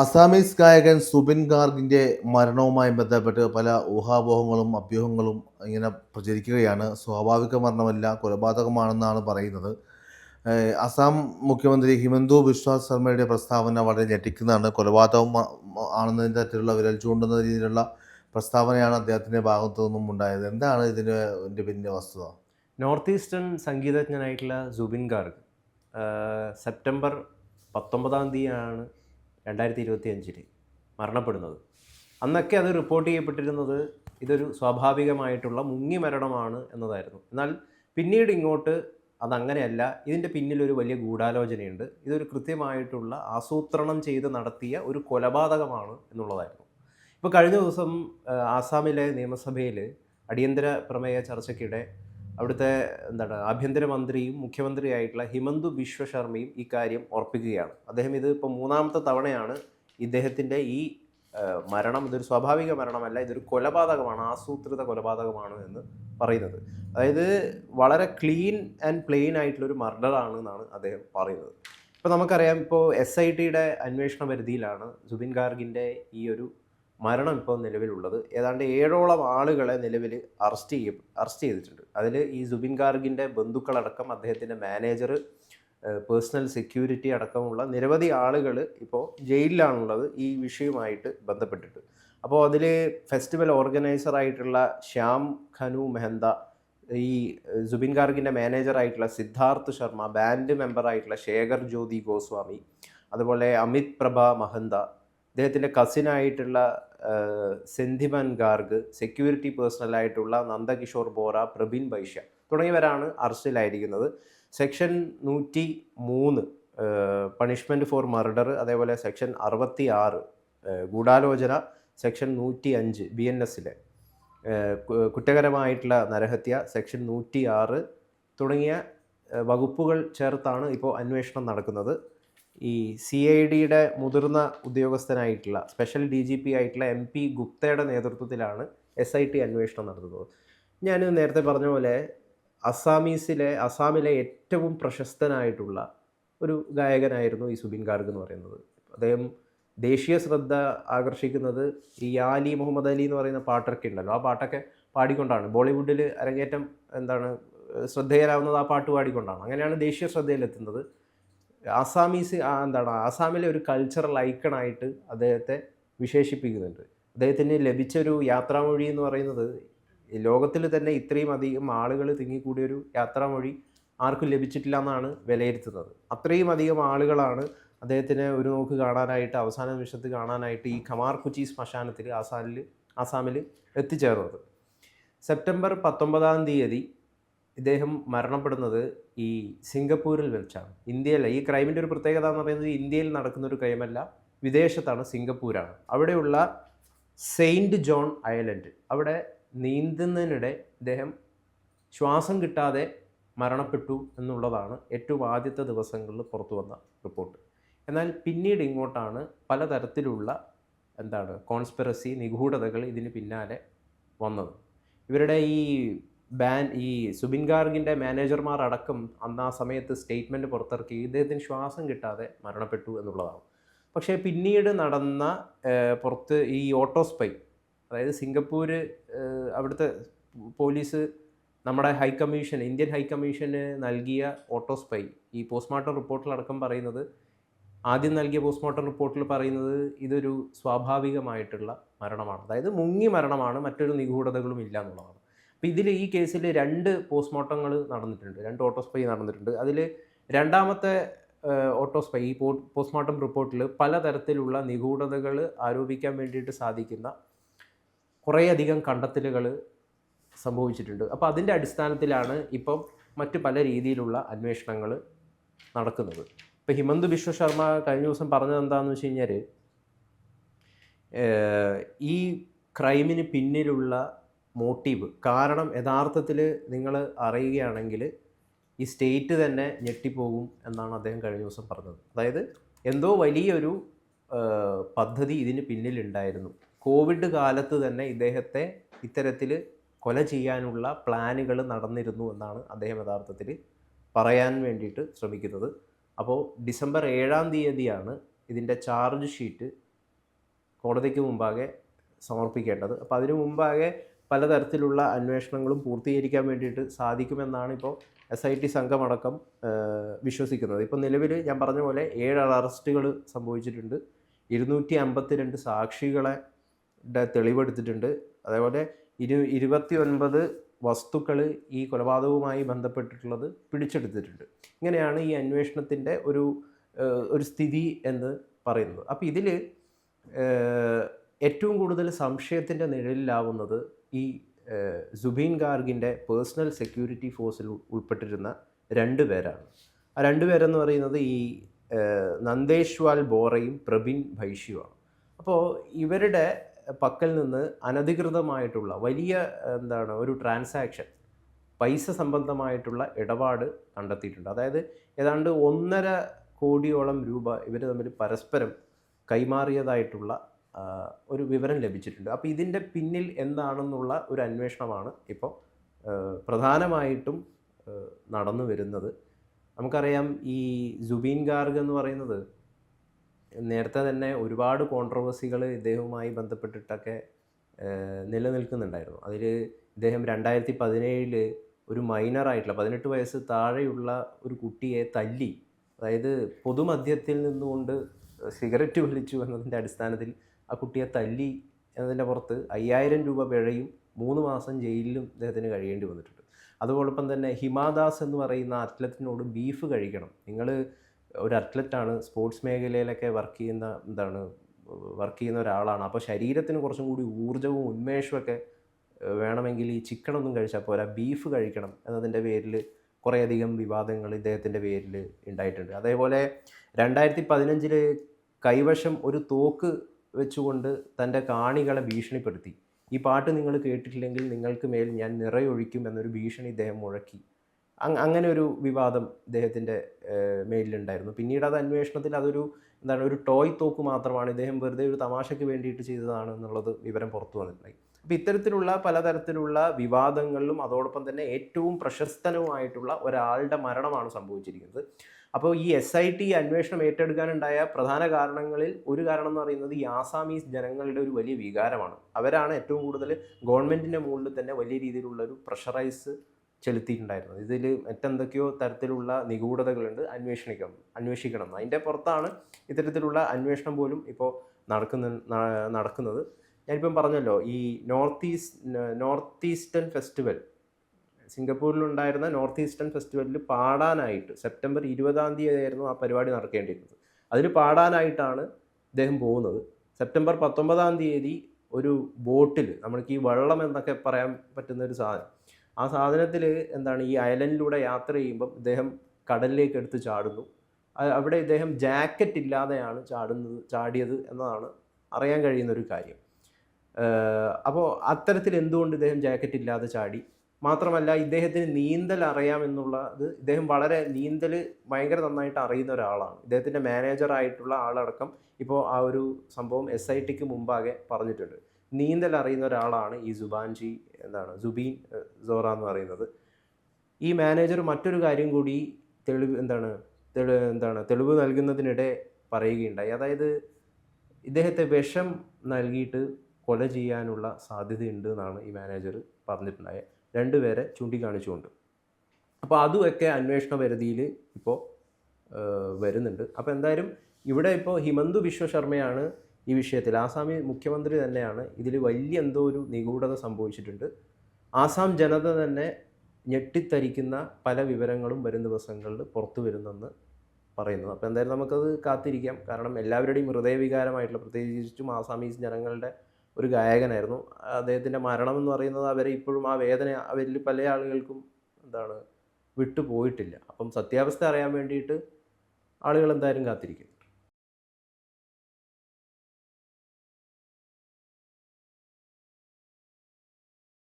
Assamese ഗായകൻ സുബിൻ ഗാർഗിന്റെ മരണവുമായി ബന്ധപ്പെട്ട് പല ഊഹാപോഹങ്ങളും അഭ്യൂഹങ്ങളും ഇങ്ങനെ പ്രചരിക്കുകയാണ്. സ്വാഭാവിക മരണമല്ല കൊലപാതകമാണെന്നാണ് പറയുന്നത്. അസാം മുഖ്യമന്ത്രി ഹിമന്തു ബിശ്വാസ് ശർമ്മയുടെ പ്രസ്താവന വളരെ ഞെട്ടിക്കുന്നതാണ്. കൊലപാതകം ആണെന്നതിന്റെ തരത്തിലുള്ള വിരൽ ചൂണ്ടുന്ന രീതിയിലുള്ള പ്രസ്താവനയാണ് അദ്ദേഹത്തിന്റെ ഭാഗത്തു നിന്നും ഉണ്ടായത്. എന്താണ് ഇതിന്റെ പിന്നിലെ വസ്തുത? നോർത്ത് ഈസ്റ്റേൺ സംഗീതജ്ഞനായിട്ടുള്ള സുബിൻ ഗാർഗ് സെപ്റ്റംബർ പത്തൊമ്പതാം തീയതിയാണ് രണ്ടായിരത്തി ഇരുപത്തി അഞ്ചിൽ മരണപ്പെടുന്നത്. അന്നൊക്കെ അത് റിപ്പോർട്ട് ചെയ്യപ്പെട്ടിരുന്നത് ഇതൊരു സ്വാഭാവികമായിട്ടുള്ള മുങ്ങി മരണമാണ് എന്നതായിരുന്നു. എന്നാൽ പിന്നീട് ഇങ്ങോട്ട് അതങ്ങനെയല്ല ഇതിന്റെ പിന്നിലൊരു വലിയ ഗൂഢാലോചനയുണ്ട്. ഇതൊരു കൃത്യമായിട്ടുള്ള ആസൂത്രണം ചെയ്ത് നടത്തിയ ഒരു കൊലപാതകമാണ് എന്നുള്ളതായിരുന്നു. ഇപ്പോൾ കഴിഞ്ഞ ദിവസം ആസാമിലെ നിയമസഭയിൽ അടിയന്തര പ്രമേയ ചർച്ചയ്ക്കിടെ അവിടുത്തെ എന്താണ് ആഭ്യന്തരമന്ത്രിയും മുഖ്യമന്ത്രിയായിട്ടുള്ള ഹിമന്തു ബിശ്വ ശർമ്മയും ഈ കാര്യം ഉറപ്പിക്കുകയാണ്. അദ്ദേഹം ഇത് ഇപ്പോൾ മൂന്നാമത്തെ തവണയാണ് ഇദ്ദേഹത്തിന്റെ ഈ മരണം. ഇതൊരു സ്വാഭാവിക മരണമല്ല ഇതൊരു കൊലപാതകമാണ് ആസൂത്രിത കൊലപാതകമാണ് എന്ന് പറയുന്നത്. അതായത് വളരെ ക്ലീൻ ആൻഡ് പ്ലെയിൻ ആയിട്ടുള്ളൊരു മർഡറാണ് എന്നാണ് അദ്ദേഹം പറയുന്നത്. ഇപ്പോൾ നമുക്കറിയാം ഇപ്പോൾ എസ് ഐ ടിയുടെ അന്വേഷണ പരിധിയിലാണ് ജുബിൻ ഗാർഗിന്റെ ഈ ഒരു മരണം ഇപ്പോൾ നിലവിലുള്ളത്. ഏതാണ്ട് ഏഴോളം ആളുകളെ നിലവിൽ അറസ്റ്റ് ചെയ്യ അറസ്റ്റ് ചെയ്തിട്ടുണ്ട്. അതിൽ ഈ ജുബിൻ ഗാർഗിന്റെ ബന്ധുക്കളടക്കം അദ്ദേഹത്തിന്റെ മാനേജർ പേഴ്സണൽ സെക്യൂരിറ്റി അടക്കമുള്ള നിരവധി ആളുകൾ ഇപ്പോൾ ജയിലിലാണുള്ളത് ഈ വിഷയവുമായിട്ട് ബന്ധപ്പെട്ടിട്ട്. അപ്പോൾ അതിൽ ഫെസ്റ്റിവൽ ഓർഗനൈസറായിട്ടുള്ള ശ്യാം ഖനു മെഹന്ത ഈ ജുബിൻ ഗാർഗിന്റെ മാനേജറായിട്ടുള്ള സിദ്ധാർത്ഥ് ശർമ്മ ബാൻഡ് മെമ്പറായിട്ടുള്ള ശേഖർ ജ്യോതി ഗോസ്വാമി അതുപോലെ അമിത് പ്രഭ മഹന്ത അദ്ദേഹത്തിന്റെ കസിനായിട്ടുള്ള സെന്ധിമൻ ഗാർഗ് സെക്യൂരിറ്റി പേഴ്സണലായിട്ടുള്ള നന്ദകിഷോർ ബോറ പ്രബീൻ ബൈഷ്യ തുടങ്ങിയവരാണ് അറസ്റ്റിലായിരിക്കുന്നത്. സെക്ഷൻ നൂറ്റി മൂന്ന് പണിഷ്മെന്റ് ഫോർ മർഡർ അതേപോലെ സെക്ഷൻ അറുപത്തി ആറ് ഗൂഢാലോചന സെക്ഷൻ നൂറ്റി അഞ്ച് ബി എൻ എസിലെ കുറ്റകരമായിട്ടുള്ള നരഹത്യ സെക്ഷൻ നൂറ്റി ആറ് തുടങ്ങിയ വകുപ്പുകൾ ചേർത്താണ് ഇപ്പോൾ അന്വേഷണം നടക്കുന്നത്. ഈ സി ഐ ഡിയുടെ മുതിർന്ന ഉദ്യോഗസ്ഥനായിട്ടുള്ള സ്പെഷ്യൽ ഡി ജി പി ആയിട്ടുള്ള എം പി ഗുപ്തയുടെ നേതൃത്വത്തിലാണ് എസ് ഐ ടി അന്വേഷണം നടത്തുന്നത്. ഞാൻ നേരത്തെ പറഞ്ഞ പോലെ അസാമീസിലെ അസാമിലെ ഏറ്റവും പ്രശസ്തനായിട്ടുള്ള ഒരു ഗായകനായിരുന്നു ഈ സുബിൻ ഗാർഗ് എന്ന് പറയുന്നത്. അദ്ദേഹം ദേശീയ ശ്രദ്ധ ആകർഷിക്കുന്നത് ഈ ആലി മുഹമ്മദ് അലി എന്ന് പറയുന്ന പാട്ടൊക്കെ ഉണ്ടല്ലോ. ആ പാട്ടൊക്കെ പാടിക്കൊണ്ടാണ്. ബോളിവുഡിൽ അരങ്ങേറ്റം എന്താണ് ശ്രദ്ധേയരാവുന്നത് ആ പാട്ട് പാടിക്കൊണ്ടാണ്. അങ്ങനെയാണ് ദേശീയ ശ്രദ്ധയിലെത്തുന്നത്. ആസാമീസ് എന്താണ് ആസാമിലെ ഒരു കൾച്ചറൽ ഐക്കണായിട്ട് അദ്ദേഹത്തെ വിശേഷിപ്പിക്കുന്നുണ്ട്. അദ്ദേഹത്തിന് ലഭിച്ച ഒരു യാത്രാമൊഴി എന്ന് പറയുന്നത് ലോകത്തിൽ തന്നെ ഇത്രയും അധികം ആളുകൾ തിങ്ങിക്കൂടിയൊരു യാത്രാമൊഴി ആർക്കും ലഭിച്ചിട്ടില്ല എന്നാണ് വിലയിരുത്തുന്നത്. അത്രയും അധികം ആളുകളാണ് അദ്ദേഹത്തിനെ ഒരു നോക്ക് കാണാനായിട്ട് അവസാന നിമിഷത്ത് കാണാനായിട്ട് ഈ ഖമാർ കുച്ചി ശ്മശാനത്തിൽ ആസാമിൽ ആസാമിൽ എത്തിച്ചേർന്നത്. സെപ്റ്റംബർ പത്തൊമ്പതാം തീയതി ഇദ്ദേഹം മരണപ്പെടുന്നത് ഈ സിംഗപ്പൂരിൽ വെച്ചാണ്. ഇന്ത്യയിലെ ഈ ക്രൈമിന്റെ ഒരു പ്രത്യേകത എന്ന് പറയുന്നത് ഇന്ത്യയിൽ നടക്കുന്ന ഒരു ക്രൈമല്ല. വിദേശത്താണ് സിംഗപ്പൂരാണ്. അവിടെയുള്ള സെയിന്റ് ജോൺ ഐലൻഡ്. അവിടെ നീന്തുന്നതിനിടെ ഇദ്ദേഹം ശ്വാസം കിട്ടാതെ മരണപ്പെട്ടു എന്നുള്ളതാണ് ഏറ്റവും ആദ്യത്തെ ദിവസങ്ങളിൽ പുറത്തു വന്ന റിപ്പോർട്ട്. എന്നാൽ പിന്നീട് ഇങ്ങോട്ടാണ് പലതരത്തിലുള്ള എന്താണ് കോൺസ്പിറസി നിഗൂഢതകൾ ഇതിന് പിന്നാലെ വന്നത്. ഇവരുടെ ഈ ബാൻ ഈ സുബിൻ ഗാർഗിന്റെ മാനേജർമാർ അടക്കം അന്ന് ആ സമയത്ത് സ്റ്റേറ്റ്മെന്റ് പുറത്തിറക്കി. ഇദ്ദേഹത്തിന് ശ്വാസം കിട്ടാതെ മരണപ്പെട്ടു എന്നുള്ളതാണ്. പക്ഷേ പിന്നീട് നടന്ന പുറത്ത് ഈ ഓട്ടോസ്പൈ അതായത് സിംഗപ്പൂർ അവിടുത്തെ പോലീസ് നമ്മുടെ ഹൈക്കമ്മീഷൻ ഇന്ത്യൻ ഹൈക്കമ്മീഷന് നൽകിയ ഓട്ടോസ്പൈ ഈ പോസ്റ്റ്മോർട്ടം റിപ്പോർട്ടിലടക്കം പറയുന്നത് ആദ്യം നൽകിയ പോസ്റ്റ്മോർട്ടം റിപ്പോർട്ടിൽ പറയുന്നത് ഇതൊരു സ്വാഭാവികമായിട്ടുള്ള മരണമാണ്. അതായത് മുങ്ങി മരണമാണ് മറ്റൊരു നിഗൂഢതകളും ഇല്ല എന്നുള്ളതാണ്. അപ്പോൾ ഇതിൽ ഈ കേസിൽ രണ്ട് പോസ്റ്റ്മോർട്ടങ്ങൾ നടന്നിട്ടുണ്ട് രണ്ട് ഓട്ടോസ്പൈ നടന്നിട്ടുണ്ട്. അതിൽ രണ്ടാമത്തെ ഓട്ടോസ്പൈ ഈ പോസ്റ്റ്മോർട്ടം റിപ്പോർട്ടിൽ പലതരത്തിലുള്ള നിഗൂഢതകൾ ആരോപിക്കാൻ വേണ്ടിയിട്ട് സാധിക്കുന്ന കുറേയധികം കണ്ടെത്തലുകൾ സംഭവിച്ചിട്ടുണ്ട്. അപ്പോൾ അതിന്റെ അടിസ്ഥാനത്തിലാണ് ഇപ്പം മറ്റ് പല രീതിയിലുള്ള അന്വേഷണങ്ങൾ നടക്കുന്നത്. ഇപ്പോൾ ഹിമന്ത് ബിശ്വ ശർമ്മ കഴിഞ്ഞ ദിവസം പറഞ്ഞത് എന്താണെന്ന് വെച്ച് കഴിഞ്ഞാൽ ഈ ക്രൈമിന് പിന്നിലുള്ള മോട്ടീവ്. കാരണം യഥാർത്ഥത്തിൽ നിങ്ങൾ അറിയുകയാണെങ്കിൽ ഈ സ്റ്റേറ്റ് തന്നെ ഞെട്ടിപ്പോകും എന്നാണ് അദ്ദേഹം കഴിഞ്ഞ ദിവസം പറഞ്ഞത്. അതായത് എന്തോ വലിയൊരു പദ്ധതി ഇതിന് പിന്നിലുണ്ടായിരുന്നു. കോവിഡ് കാലത്ത് തന്നെ ഇദ്ദേഹത്തെ ഇത്തരത്തിൽ കൊല ചെയ്യാനുള്ള പ്ലാനുകൾ നടന്നിരുന്നു എന്നാണ് അദ്ദേഹം യഥാർത്ഥത്തിൽ പറയാൻ വേണ്ടിയിട്ട് ശ്രമിക്കുന്നത്. അപ്പോൾ ഡിസംബർ ഏഴാം തീയതിയാണ് ഇതിന്റെ ചാർജ് ഷീറ്റ് കോടതിക്ക് മുമ്പാകെ സമർപ്പിക്കേണ്ടത്. അപ്പോൾ അതിനു മുമ്പാകെ പലതരത്തിലുള്ള അന്വേഷണങ്ങളും പൂർത്തീകരിക്കാൻ വേണ്ടിയിട്ട് സാധിക്കുമെന്നാണ് ഇപ്പോൾ എസ് ഐ ടി സംഘമടക്കം വിശ്വസിക്കുന്നത്. ഇപ്പോൾ നിലവിൽ ഞാൻ പറഞ്ഞ പോലെ ഏഴ് അറസ്റ്റുകൾ സംഭവിച്ചിട്ടുണ്ട്. ഇരുന്നൂറ്റി അമ്പത്തിരണ്ട് സാക്ഷികളെ തെളിവെടുത്തിട്ടുണ്ട്. അതേപോലെ ഇരു ഇരുപത്തി ഒൻപത് വസ്തുക്കൾ ഈ കൊലപാതകവുമായി ബന്ധപ്പെട്ടിട്ടുള്ളത് പിടിച്ചെടുത്തിട്ടുണ്ട്. ഇങ്ങനെയാണ് ഈ അന്വേഷണത്തിന്റെ ഒരു ഒരു സ്ഥിതി എന്ന് പറയുന്നത്. അപ്പോൾ ഇതിൽ ഏറ്റവും കൂടുതൽ സംശയത്തിന്റെ നിഴലിലാവുന്നത് ഈ സുബീൻ ഗാർഗിന്റെ പേഴ്സണൽ സെക്യൂരിറ്റി ഫോഴ്സിൽ ഉൾപ്പെട്ടിരുന്ന രണ്ട് പേരാണ്. ആ രണ്ട് പേരെന്ന് പറയുന്നത് ഈ നന്ദേശ്വാൽ ബോറയും പ്രബിൻ ഭൈഷ്യുമാണ് അപ്പോൾ ഇവരുടെ പക്കൽ നിന്ന് അനധികൃതമായിട്ടുള്ള വലിയ എന്താണ് ഒരു ട്രാൻസാക്ഷൻ പൈസ സംബന്ധമായിട്ടുള്ള ഇടപാട് കണ്ടെത്തിയിട്ടുണ്ട്. അതായത് ഏതാണ്ട് ഒന്നര കോടിയോളം രൂപ ഇവർ തമ്മിൽ പരസ്പരം കൈമാറിയതായിട്ടുള്ള ഒരു വിവരം ലഭിച്ചിട്ടുണ്ട്. അപ്പോൾ ഇതിന്റെ പിന്നിൽ എന്താണെന്നുള്ള ഒരു അന്വേഷണമാണ് ഇപ്പോൾ പ്രധാനമായിട്ടും നടന്നു വരുന്നത്. നമുക്കറിയാം ഈ ജുബീൻ ഗാർഗ് എന്ന് പറയുന്നത് നേരത്തെ തന്നെ ഒരുപാട് കോൺട്രവേഴ്സികൾ ഇദ്ദേഹവുമായി ബന്ധപ്പെട്ടിട്ടൊക്കെ നിലനിൽക്കുന്നുണ്ടായിരുന്നു. അതിൽ ഇദ്ദേഹം രണ്ടായിരത്തി പതിനേഴിൽ ഒരു മൈനറായിട്ടുള്ള പതിനെട്ട് വയസ്സ് താഴെയുള്ള ഒരു കുട്ടിയെ തല്ലി അതായത് പൊതുമധ്യത്തിൽ നിന്നുകൊണ്ട് സിഗരറ്റ് വലിച്ചു എന്നതിന്റെ അടിസ്ഥാനത്തിൽ ആ കുട്ടിയെ തല്ലി എന്നതിന്റെ പുറത്ത് അയ്യായിരം രൂപ പിഴയും മൂന്ന് മാസം ജയിലിലും അദ്ദേഹത്തിന് കഴിയേണ്ടി വന്നിട്ടുണ്ട്. അതോടൊപ്പം തന്നെ ഹിമാദാസ് എന്ന് പറയുന്ന അത്ലറ്റിനോട് ബീഫ് കഴിക്കണം. നിങ്ങൾ ഒരു അത്ലറ്റാണ് സ്പോർട്സ് മേഖലയിലൊക്കെ വർക്ക് ചെയ്യുന്ന എന്താണ് വർക്ക് ചെയ്യുന്ന ഒരാളാണ്. അപ്പോൾ ശരീരത്തിന് കുറച്ചും കൂടി ഊർജവും ഉന്മേഷവും ഒക്കെ വേണമെങ്കിൽ ഈ ചിക്കനൊന്നും കഴിച്ചാൽ പോരാ ബീഫ് കഴിക്കണം എന്നതിന്റെ പേരിൽ കുറേയധികം വിവാദങ്ങൾ ഇദ്ദേഹത്തിന്റെ പേരിൽ ഉണ്ടായിട്ടുണ്ട്. അതേപോലെ രണ്ടായിരത്തി പതിനഞ്ചിൽ കൈവശം ഒരു തോക്ക് വെച്ചുകൊണ്ട് തന്റെ കാണികളെ ഭീഷണിപ്പെടുത്തി. ഈ പാട്ട് നിങ്ങൾ കേട്ടിട്ടില്ലെങ്കിൽ നിങ്ങൾക്ക് മേൽ ഞാൻ നിറയൊഴിക്കും എന്നൊരു ഭീഷണി ഇദ്ദേഹം മുഴക്കി. അങ് അങ്ങനെ ഒരു വിവാദം ഇദ്ദേഹത്തിന്റെ മേലിലുണ്ടായിരുന്നു. പിന്നീട് അത് അന്വേഷണത്തിൽ അതൊരു എന്താണ് ഒരു ടോയ് തോക്ക് മാത്രമാണ് ഇദ്ദേഹം വെറുതെ ഒരു തമാശയ്ക്ക് വേണ്ടിയിട്ട് ചെയ്തതാണ് എന്നുള്ളത് വിവരം പുറത്തു വന്നിട്ടുണ്ടായി. അപ്പോൾ ഇത്തരത്തിലുള്ള പലതരത്തിലുള്ള വിവാദങ്ങളിലും അതോടൊപ്പം തന്നെ ഏറ്റവും പ്രശസ്തനുമായിട്ടുള്ള ഒരാളുടെ മരണമാണ് സംഭവിച്ചിരിക്കുന്നത്. അപ്പോൾ ഈ എസ് ഐ ടി അന്വേഷണം ഏറ്റെടുക്കാനുണ്ടായ പ്രധാന കാരണങ്ങളിൽ ഒരു കാരണം എന്ന് പറയുന്നത് ഈ ആസാമീസ് ജനങ്ങളുടെ ഒരു വലിയ വികാരമാണ്. അവരാണ് ഏറ്റവും കൂടുതൽ ഗവൺമെന്റിന്റെ മുകളിൽ തന്നെ വലിയ രീതിയിലുള്ള ഒരു പ്രഷറൈസ് ചെലുത്തിയിട്ടുണ്ടായിരുന്നത്. ഇതിൽ മറ്റെന്തൊക്കെയോ തരത്തിലുള്ള നിഗൂഢതകളുണ്ട് അന്വേഷിക്കണം അന്വേഷിക്കണം. അതിന്റെ പുറത്താണ് ഇത്തരത്തിലുള്ള അന്വേഷണം പോലും ഇപ്പോൾ നടക്കുന്ന നടക്കുന്നത്. ഞാനിപ്പം പറഞ്ഞല്ലോ ഈ north east north eastern festival സിംഗപ്പൂരിലുണ്ടായിരുന്ന north eastern ഫെസ്റ്റിവലിൽ പാടാനായിട്ട് സെപ്റ്റംബർ ഇരുപതാം തീയതി ആയിരുന്നു ആ പരിപാടി നടക്കേണ്ടിയിരുന്നത്. അതിന് പാടാനായിട്ടാണ് ഇദ്ദേഹം പോകുന്നത്. സെപ്റ്റംബർ പത്തൊമ്പതാം തീയതി ഒരു ബോട്ടിൽ നമ്മൾക്ക് ഈ വെള്ളം എന്നൊക്കെ പറയാൻ പറ്റുന്ന ഒരു സാധനം ആ സാധനത്തിൽ എന്താണ് ഈ അയലൻഡിലൂടെ യാത്ര ചെയ്യുമ്പം ഇദ്ദേഹം കടലിലേക്ക് എടുത്ത് ചാടുന്നു. അവിടെ ഇദ്ദേഹം ജാക്കറ്റ് ഇല്ലാതെയാണ് ചാടുന്നത് ചാടിയത് എന്നതാണ് അറിയാൻ കഴിയുന്ന ഒരു കാര്യം. അപ്പോൾ അത്തരത്തിൽ എന്തുകൊണ്ട് ഇദ്ദേഹം ജാക്കറ്റ് ഇല്ലാതെ ചാടി? മാത്രമല്ല ഇദ്ദേഹത്തിന് നീന്തൽ അറിയാമെന്നുള്ളത് ഇദ്ദേഹം വളരെ നീന്തൽ ഭയങ്കര നന്നായിട്ട് അറിയുന്ന ഒരാളാണ്. ഇദ്ദേഹത്തിന്റെ മാനേജറായിട്ടുള്ള ആളടക്കം ഇപ്പോൾ ആ ഒരു സംഭവം എസ് ഐ ടിക്ക് മുമ്പാകെ പറഞ്ഞിട്ടുണ്ട്. നീന്തൽ അറിയുന്ന ഒരാളാണ് ഈ സുബാൻജി എന്താണ് സുബീൻ സോറ എന്ന് പറയുന്നത്. ഈ മാനേജർ മറ്റൊരു കാര്യം കൂടി തെളിവ് എന്താണ് തെളി എന്താണ് തെളിവ് നൽകുന്നതിനിടെ പറയുകയുണ്ടായി. അതായത് ഇദ്ദേഹത്തെ വിഷം നൽകിയിട്ട് കൊല ചെയ്യാനുള്ള സാധ്യതയുണ്ട് എന്നാണ് ഈ മാനേജർ പറഞ്ഞിട്ടുണ്ടായത്. രണ്ടുപേരെ ചൂണ്ടിക്കാണിച്ചുകൊണ്ട്. അപ്പോൾ അതുമൊക്കെ അന്വേഷണ പരിധിയിൽ ഇപ്പോൾ വരുന്നുണ്ട്. അപ്പോൾ എന്തായാലും ഇവിടെ ഇപ്പോൾ ഹിമന്തു ബിശ്വ ശർമ്മയാണ് ഈ വിഷയത്തിൽ. ആസാമി മുഖ്യമന്ത്രി തന്നെയാണ് ഇതിൽ വലിയ എന്തോ ഒരു നിഗൂഢത സംഭവിച്ചിട്ടുണ്ട്. ആസാം ജനത തന്നെ ഞെട്ടിത്തരിക്കുന്ന പല വിവരങ്ങളും വരും ദിവസങ്ങളിൽ പുറത്തു വരുന്നെന്ന് പറയുന്നത്. അപ്പോൾ എന്തായാലും നമുക്കത് കാത്തിരിക്കാം. കാരണം എല്ലാവരുടെയും ഹൃദയവികാരമായിട്ടുള്ള പ്രത്യേകിച്ചും ആസാമീസ് ജനങ്ങളുടെ ഒരു ഗായകനായിരുന്നു. അദ്ദേഹത്തിന്റെ മരണം എന്ന് പറയുന്നത് അവരെ ഇപ്പോഴും ആ വേദന അവരിൽ പല ആളുകൾക്കും എന്താണ് വിട്ടുപോയിട്ടില്ല. അപ്പം സത്യാവസ്ഥ അറിയാൻ വേണ്ടിയിട്ട് ആളുകൾ എന്തായാലും കാത്തിരിക്കും